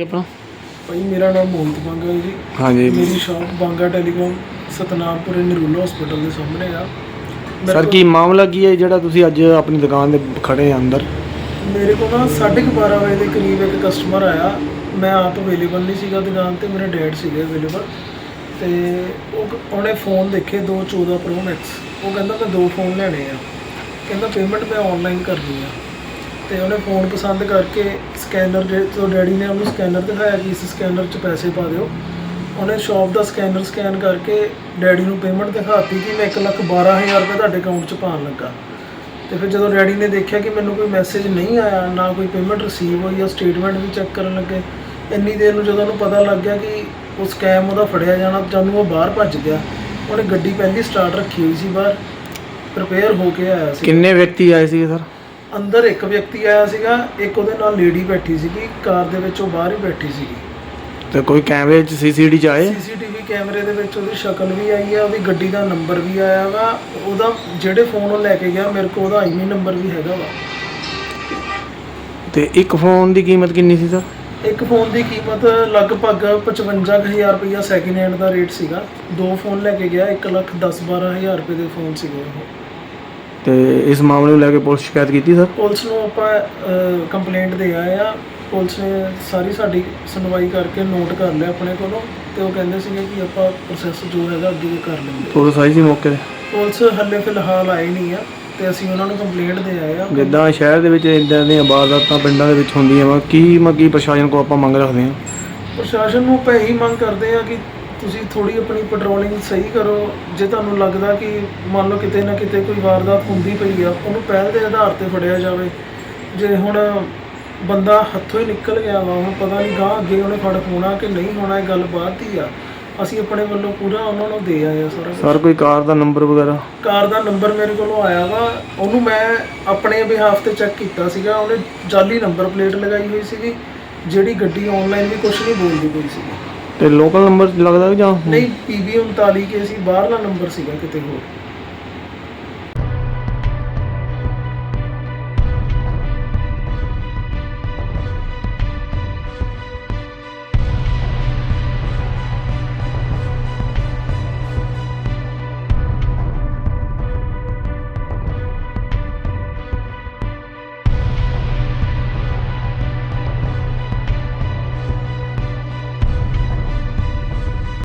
ਆਪਣਾ? ਭਾਈ ਮੇਰਾ ਨਾਮ ਮੋਹਿਤ ਬਾਂਗਾ ਹੈ ਜੀ। ਹਾਂਜੀ। ਮੇਰੀ shop Banga telecom Satnampur Narula hospital ਦੇ ਸਾਹਮਣੇ ਆ। ਸਰ ਕੀ ਮਾਮਲਾ ਕੀ ਹੈ ਜਿਹੜਾ ਤੁਸੀਂ ਅੱਜ ਆਪਣੀ ਦੁਕਾਨ ਦੇ ਖੜੇ ਆ ਅੰਦਰ? ਮੇਰੇ ਕੋਲ ਨਾ 12:30 ਵਜੇ ਦੇ ਕਰੀਬ ਇੱਕ ਕਸਟਮਰ ਆਇਆ। ਮੈਂ ਆਪ ਅਵੇਲੇਬਲ ਨਹੀਂ ਸੀਗਾ ਦੁਕਾਨ ਤੇ ਮੇਰੇ ਡੈਡ ਸੀਗੇ ਅਵੇਲੇਬਲ ਤੇ ਉਹ ਉਹਨੇ ਫੋਨ ਦੇਖੇ ਦੋ 14 ਪ੍ਰੋ ਮੈਕਸ ਉਹ ਕਹਿੰਦਾ ਮੈਂ ਦੋ ਫੋਨ ਲੈਣੇ ਆ। ਕਹਿੰਦਾ ਪੇਮੈਂਟ ਮੈਂ ਆਨਲਾਈਨ ਕਰਨੀ ਆ। ਤੇ ਉਹਨੇ ਫੋਨ ਪਸੰਦ ਕਰਕੇ ਸਕੈਨਰ ਜੇ ਤੋਂ ਡੈਡੀ ਨੇ ਉਹਨੂੰ ਸਕੈਨਰ ਦਿਖਾਇਆ ਕਿ ਇਸ ਸਕੈਨਰ 'ਚ ਪੈਸੇ ਪਾ ਦਿਓ। ਉਹਨੇ ਸ਼ਾਪ ਦਾ ਸਕੈਨਰ ਸਕੈਨ ਕਰਕੇ ਡੈਡੀ ਨੂੰ ਪੇਮੈਂਟ ਦਿਖਾਤੀ ਕਿ ਮੈਂ 112000 ਰੁਪਏ ਤੁਹਾਡੇ ਅਕਾਊਂਟ 'ਚ ਪਾਉਣ ਲੱਗਾ। ਤੇ ਫਿਰ ਜਦੋਂ ਡੈਡੀ ਨੇ ਦੇਖਿਆ ਕਿ ਮੈਨੂੰ ਕੋਈ ਮੈਸੇਜ ਨਹੀਂ ਆਇਆ, ਨਾ ਕੋਈ ਪੇਮੈਂਟ ਰਿਸੀਵ ਹੋਈ ਆ ਸਟੇਟਮੈਂਟ ਵੀ ਚੈੱਕ ਕਰਨ ਲੱਗੇ, ਇੰਨੀ ਦੇਰ ਨੂੰ ਜਦੋਂ ਉਹਨੂੰ ਪਤਾ ਲੱਗ ਗਿਆ ਕਿ ਉਹ ਸਕੈਮ ਉਹਦਾ ਫੜਿਆ ਜਾਣਾ, ਜਦੋਂ ਉਹ ਬਾਹਰ ਭੱਜ ਗਿਆ, ਉਹਨੇ ਗੱਡੀ ਪਹਿਲੀ ਸਟਾਰਟ ਰੱਖੀ ਹੋਈ ਸੀ ਬਾਹਰ ਪ੍ਰਿਪੇਅਰ ਹੋ ਕੇ ਆਇਆ ਸੀ। ਕਿੰਨੇ ਵਿਅਕਤੀ ਆਏ ਸੀਗੇ ਸਰ? ਅੰਦਰ ਇੱਕ ਵਿਅਕਤੀ ਆਇਆ ਸੀਗਾ ਇੱਕ ਉਹਦੇ ਨਾਲ ਲੇਡੀ ਬੈਠੀ ਸੀਗੀ ਕਾਰ ਦੇ ਵਿੱਚ ਉਹ ਬਾਹਰ ਹੀ ਬੈਠੀ ਸੀਗੀ। ਤੇ ਕੋਈ ਕੈਮਰੇ 'ਚ ਸੀਸੀਟੀ 'ਚ ਆਏ? ਸੀਸੀਟੀਵੀ ਕੈਮਰੇ ਦੇ ਵਿੱਚ ਉਹਦੀ ਸ਼ਕਲ ਵੀ ਆਈ ਹੈ ਉਹਦੀ ਗੱਡੀ ਦਾ ਨੰਬਰ ਵੀ ਆਇਆ ਵਾ ਉਹਦਾ ਜਿਹੜੇ ਫੋਨ ਉਹ ਲੈ ਕੇ ਗਿਆ ਮੇਰੇ ਕੋਲ ਉਹਦਾ ਆਈਮੀ ਨੰਬਰ ਵੀ ਹੈਗਾ ਵਾ। ਤੇ ਇੱਕ ਫੋਨ ਦੀ ਕੀਮਤ ਕਿੰਨੀ ਸੀ ਸਰ? ਇੱਕ ਫੋਨ ਦੀ ਕੀਮਤ ਲਗਭਗ 55000 ਰੁਪਇਆ ਸੈਕਿੰਡ ਹੈਂਡ ਦਾ ਰੇਟ ਸੀਗਾ। ਦੋ ਫੋਨ ਲੈ ਕੇ ਗਿਆ 1 ਲੱਖ 10 12000 ਰੁਪਏ ਦੇ ਫੋਨ ਸੀਗੇ ਉਹ। ਤੇ ਇਸ ਮਾਮਲੇ ਨੂੰ ਲੈ ਕੇ ਪੁਲਿਸ ਸ਼ਿਕਾਇਤ ਕੀਤੀ ਸਰ? ਪੁਲਿਸ ਨੂੰ ਆਪਾਂ ਕੰਪਲੇਂਟ ਦੇ ਆਏ ਆ। ਪੁਲਿਸ ਨੇ ਸਾਰੀ ਸਾਡੀ ਸੁਣਵਾਈ ਕਰਕੇ ਨੋਟ ਕਰ ਲਿਆ ਆਪਣੇ ਕੋਲੋਂ ਤੇ ਉਹ ਕਹਿੰਦੇ ਸੀਗੇ ਕਿ ਆਪਾਂ ਪ੍ਰੋਸੈਸ ਜੋ ਹੈਗਾ ਅੱਗੇ ਕਰ ਲੈਂਦੇ। ਪੁਲਿਸ ਆਈ ਸੀ ਮੌਕੇ ਤੇ? ਪੁਲਿਸ ਹੱਲੇ ਫਿਲਹਾਲ ਆਈ ਨਹੀਂ ਆ ਤੇ ਅਸੀਂ ਉਹਨਾਂ ਨੂੰ ਕੰਪਲੇਂਟ ਦੇ ਆਏ ਆ। ਜਿੱਦਾਂ ਸ਼ਹਿਰ ਦੇ ਵਿੱਚ ਇਦਾਂ ਦੀਆਂ ਵਾਰਦਾਤਾਂ ਪਿੰਡਾਂ ਦੇ ਵਿੱਚ ਹੁੰਦੀਆਂ ਵਾ ਕੀ ਮ ਕੀ ਪ੍ਰਸ਼ਾਸਨ ਕੋ ਆਪਾਂ ਮੰਗ ਰੱਖਦੇ ਹਾਂ ਪ੍ਰਸ਼ਾਸਨ ਨੂੰ ਆਪਾਂ ਇਹੀ ਮੰਗ ਕਰਦੇ ਆ ਕਿ ਤੁਸੀਂ ਥੋੜੀ ਆਪਣੀ ਪੈਟਰੋਲਿੰਗ ਸਹੀ ਕਰੋ। ਜੇ ਤੁਹਾਨੂੰ ਲੱਗਦਾ ਕਿ ਮੰਨ ਲਓ ਕਿਤੇ ਨਾ ਕਿਤੇ ਕੋਈ ਵਾਰਦਾਤ ਹੁੰਦੀ ਪਈ ਆ ਉਹਨੂੰ ਪਹਿਲ ਦੇ ਆਧਾਰ ਤੇ ਫੜਿਆ ਜਾਵੇ। ਜੇ ਹੁਣ ਬੰਦਾ ਹੱਥੋਂ ਹੀ ਨਿਕਲ ਗਿਆ ਵਾ ਹੁਣ ਪਤਾ ਨਹੀਂ ਗਾਂ ਅੱਗੇ ਉਹਨੇ ਫੜ ਹੋਣਾ ਕਿ ਨਹੀਂ ਹੋਣਾ ਇਹ ਗੱਲ ਬਾਅਦ ਦੀ ਆ। ਅਸੀਂ ਆਪਣੇ ਵੱਲੋਂ ਪੂਰਾ ਉਹਨਾਂ ਨੂੰ ਦੇ ਆਏ ਆ ਸਾਰਾ। ਸਰ ਕੋਈ ਕਾਰ ਦਾ ਨੰਬਰ ਵਗੈਰਾ? ਕਾਰ ਦਾ ਨੰਬਰ ਮੇਰੇ ਕੋਲੋਂ ਆਇਆ ਵਾ। ਉਹਨੂੰ ਮੈਂ ਆਪਣੇ ਬਿਹਾਫ ਤੇ ਚੈੱਕ ਕੀਤਾ ਸੀਗਾ। ਉਹਨੇ ਜਾਲੀ ਨੰਬਰ ਪਲੇਟ ਲਗਾਈ ਹੋਈ ਸੀਗੀ। ਜਿਹੜੀ ਗੱਡੀ ਆਨਲਾਈਨ ਵੀ ਕੁਝ ਨਹੀਂ ਬੋਲਦੀ ਪਈ ਸੀਗੀ। ਤੇ ਲੋਕਲ ਨੰਬਰ ਲੱਗਦਾ ਕਿ ਜਾਂ ਨਹੀਂ PB 39 ਕੇ ਸੀ ਬਾਹਰਲਾ ਨੰਬਰ ਸੀਗਾ ਕਿਤੇ ਹੋਰ।